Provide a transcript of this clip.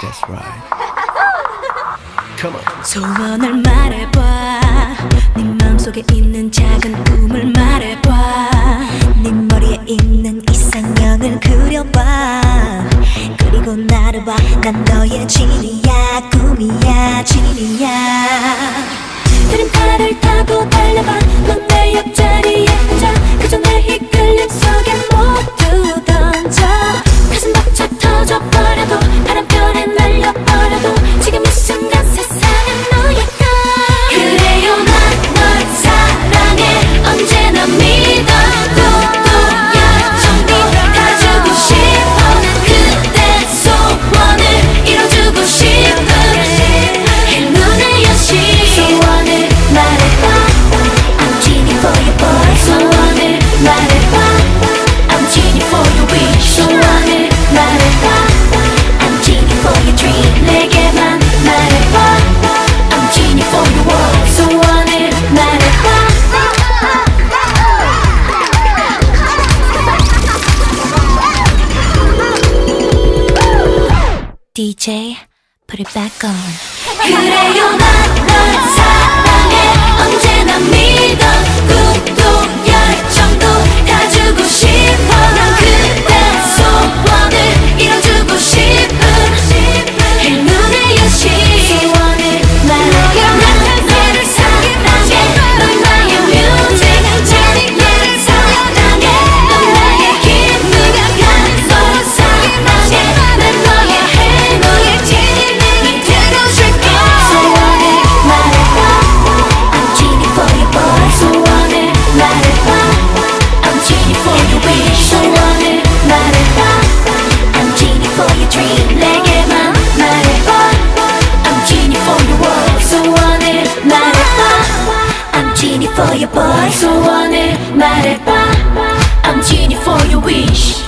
That's right. Come on. 소원을 말해봐. 네 마음속에 있는 작은 꿈을 말해봐. 네 머리에 있는 이상형을 그려봐. 그리고 나를 봐. 난 너의 진이야, 꿈이야, 진이야. 그린 파를 타고. DJ, put it back on. 그래요, 난널 사랑해. 언제나 미 for your boy. So one it 원을 말해봐 I'm genie for your wish.